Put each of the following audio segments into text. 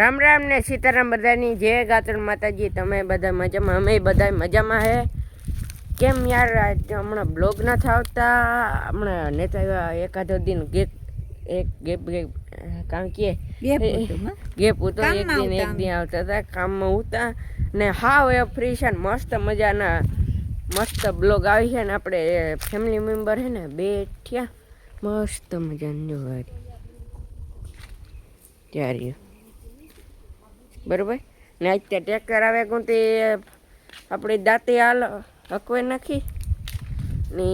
રામ રામ ને સીતારામ બધાની જય ગાતર માતાજી તમે બધા મજામાં? અમે બધા મજામાં હે. કેમ યાર હમણાં બ્લોગ નથી આવતા હમણાં નેતા એકાદો દિન ગેપ એક ગેપ ગેપ કારણ કે ગેપ હતો એક દિન એક દિન આવતા હતા કામમાં ઉતા ને હાવ એ ફ્રી છે ને મસ્ત મજાના મસ્ત બ્લોગ આવી છે ને આપણે ફેમિલી મેમ્બર હે ને બેઠ્યા મસ્ત મજાની જોવા. ત્યારે બરોબર? ને અત્યારે ટ્રેક્ટર આવે કોણ તે આપણે દાંતે હાલ હકવે નાખી. ને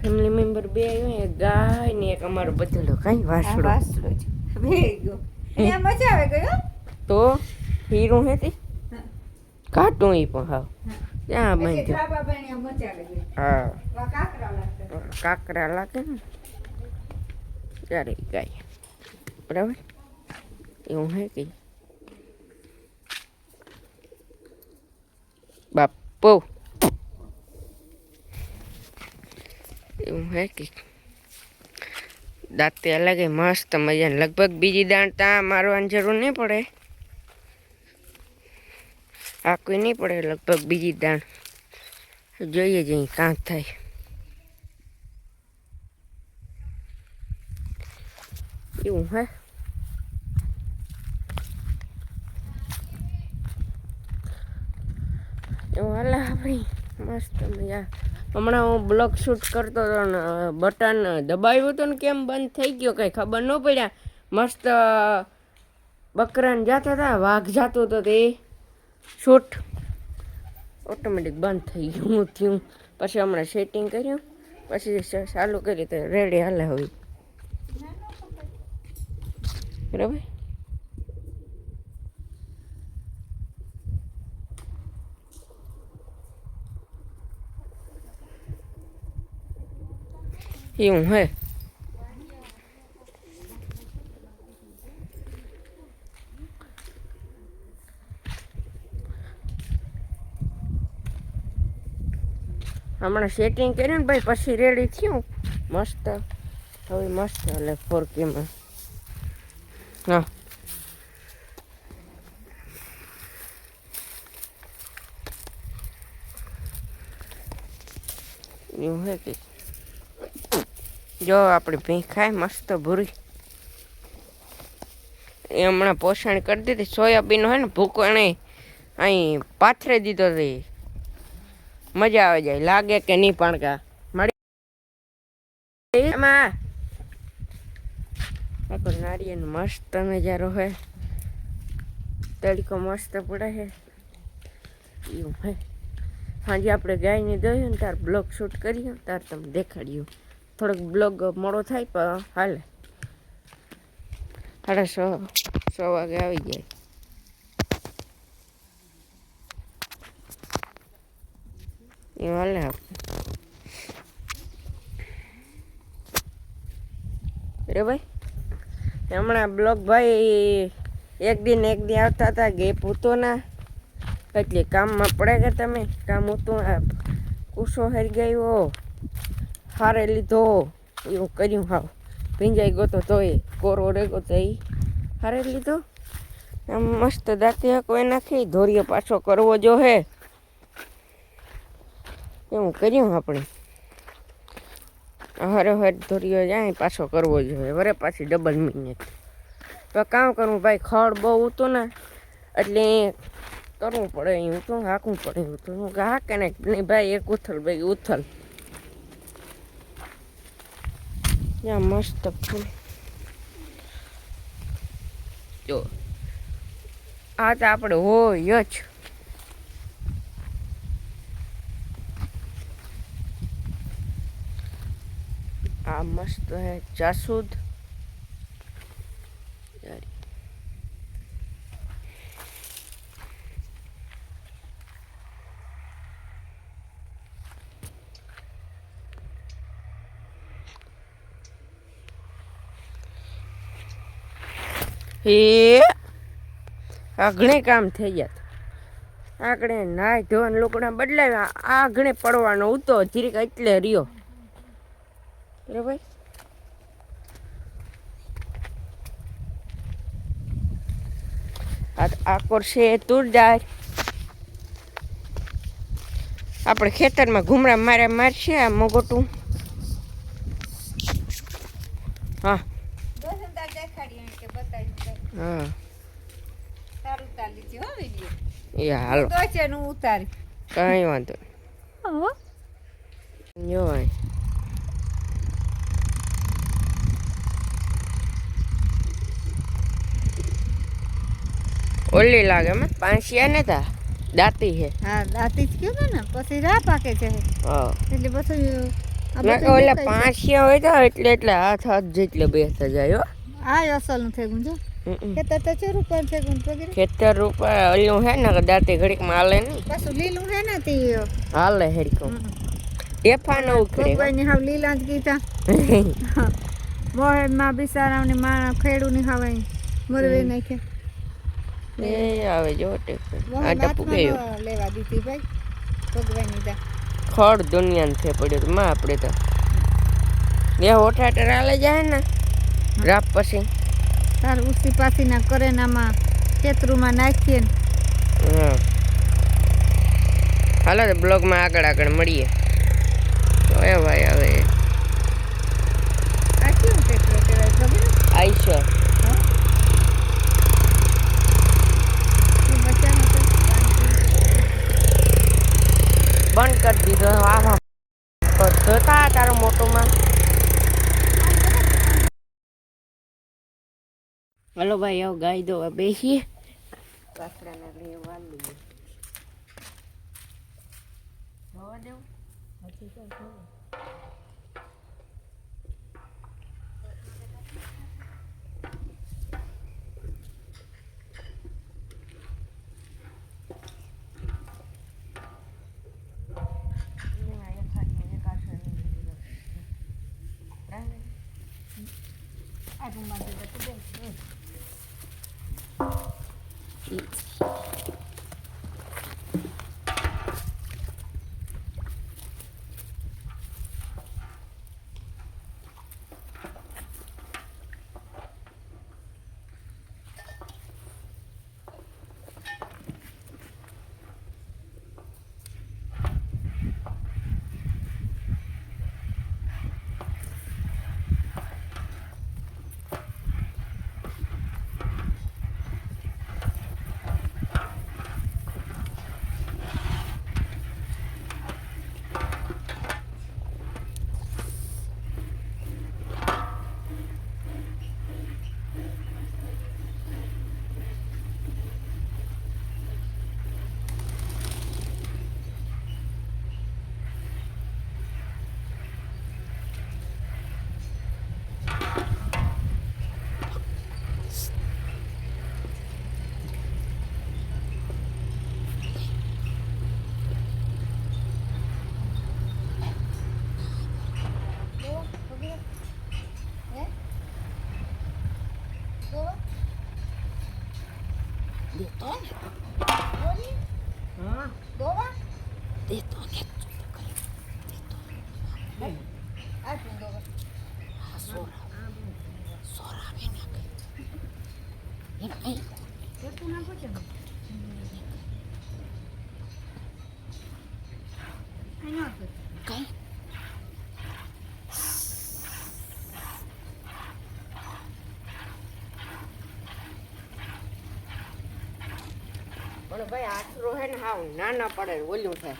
ફેમિલી મેમ્બર બે આવ્યો એક ગાય ને એક અમારો બદલો. કાંઈ વાસડો વાસળો. છે. ગયો. અહીંયા મજા આવે ગયો તો હીરું હેતી કાટું એ પણ હા. ત્યાં આવે ગયો. હા. કાકરા લાગે. ને? ત્યારે ગાય. બરાબર? એવું હે કે બાપો એવું હે કે દાંતે અલગે મસ્ત મજા લગભગ બીજી દાણ ત્યાં મારવાની જરૂર નહીં પડે આ કોઈ નહીં પડે લગભગ બીજી દાણ જોઈએ જઈ કાં થાય એવું હે એવું હાલે આપણી મસ્ત મજા. હમણાં હું બ્લોક શૂટ કરતો હતો ને બટન દબાવ્યું હતું ને કેમ બંધ થઈ ગયો કંઈ ખબર ન પડ્યા. મસ્ત બકરાને જતા હતા, વાઘ જતો હતો તે. શૂટ ઓટોમેટિક બંધ થઈ ગયું હું થયું. પછી હમણાં સેટિંગ કર્યું. પછી ચાલુ કર્યું તો રેડી હાલે હોય બરાબર? એવું હે હમણાં સેટિંગ કર્યું ને ભાઈ, પછી રેડી થયું. મસ્ત. હવે મસ્ત એટલે ફોર હા એવું હે. કે જો, આપણે ભીંખ ખાય, મસ્ત ભૂરી. એ હમણાં પોષણ કરી દીધી. સોયાબીન હોય ને ભૂકો એને અહીં પાથરે દીધો હતી મજા આવે જાય. લાગે કે નહીં પાણકા મળી આખો નારિયેળ મસ્ત નજારો હે. તડકો મસ્ત પડે હે. એવું ભાઈ સાંજે આપણે ગાયને દોયું ને, તાર બ્લોક શૂટ કર્યું તાર તમે દેખાડ્યું થોડોક બ્લોગ મોડો થાય, પણ હાલે. સાડા છ છ વાગે આવી જાય એ હાલે આપણે ભાઈ, હમણાં બ્લોગ ભાઈ એક દિન એક દિન આવતા હતા, ગેપ હતો ના. એટલે કામમાં પડે કે તમે? કામ હતું કુશો હરી ગયો. હારે લીધો એવું કર્યું હાવ. ભીંજાઈ ગયો તો તોય કોરો રેગો તો એ હારે લીધો. આમ મસ્ત દાંતી હકો નાખી ધોરીએ પાછો કરવો જો હે. એવું કર્યું આપણે. હરે હર ધોરીઓ જાય પાછો કરવો જોઈએ વરે પાછી ડબલ મિનિટ તો કામ કરવું ભાઈ, ખડ બહુ હતું ને એટલે કરવું પડે હું તો હાંકવું પડે હું તો હાકે ને ભાઈ, એક ઉથલ ભાઈ ઉથલ. ત્યાં મસ્ત ફૂલ જો આ તો આપણે હોય જ આ મસ્ત હે જાસૂદ એ આગણે કામ થઈ ગયા આગણે નાય ધોવાના લોકોના બદલાવ્યા. આગણે પડવાનો ઉતો જીરીક એટલે રહ્યો. બરાબર આ આકોર છે તુરદાર આપણે ખેતરમાં ઘૂમરા મારે મારશે આ મોગોટું. હા. હા. સારું ચાલી છે હો વીડિયો. એ હાલો. તો છે હું ઉતારી. કાંઈ વાંધો હો જો ઓલી લાગે મે પાંચિયા ને તા. દાંતી હે. હા દાંતી જ કીધું ને. પછી રા પાકે છે હા. એટલે પછી ઓલા પાંચિયા હોય તો એટલે એટલે હાથ હાથ જેટલે બેસતા જાય હો. આ અસલનું ગયું જો. ખેતર તો ચોરું પર થઈ ગયું પગીરે ખેતર ઉપર ઓલું હે ને દાંતી ઘડીકમાં હાલે નહીં પાછું લીલું હે ને તે. હાલે હેડકો ટેફા ન ઉખડે ભગવાનની હાવ લીલા જ કીધા મોહેમાં બિસારાવની માં ખેડૂની હવે મરવે નાખે એ આવે જો ટેફા મોહે લેવા દીધી ભાઈ ભગવાનની દા. ખડ દુનિયાને થઈ પડ્યું પડ્યો માં આપણે તો. એ હોઠાટર હાલે જાય ને. રાપ પછી? તાર ઉસી પાસીના કરેનામાં ખેતરુમાં નાખીએ ને. હાલો તો બ્લોગમાં આગળ આગળ મળીએ. એ ભાઈ હવે આ કેવું કહેવાય ખબર આઈશો. બંધ કરી દીધો. વાહ જોતા તા તારો મોટોમાં. હલો ભાઈ આવો ગાય દો બેસીએ કાકડાના લઈએ વાલી જોવા દેવું હજી તો જોવો. આ રૂમમાં જતા તો પણ ભાઈ આશરો હે ને હાવ નાના પડે ઓલું થાય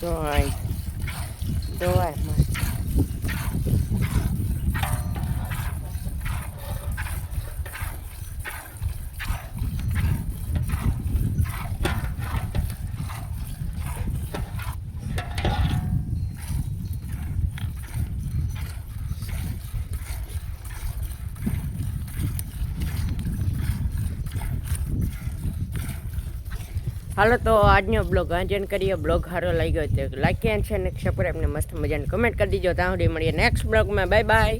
તો આય તો હાલો તો આજનો બ્લોગ વાંચન કરીએ બ્લોગ સારો લાગ્યો તો લાઈક એન્ડ છે ને સબસ્ક્રાઈબ ને મસ્ત મજાને કમેન્ટ કરી દીજો. ત્યાં સુધી મળીએ નેક્સ્ટ બ્લોગમાં. Bye bye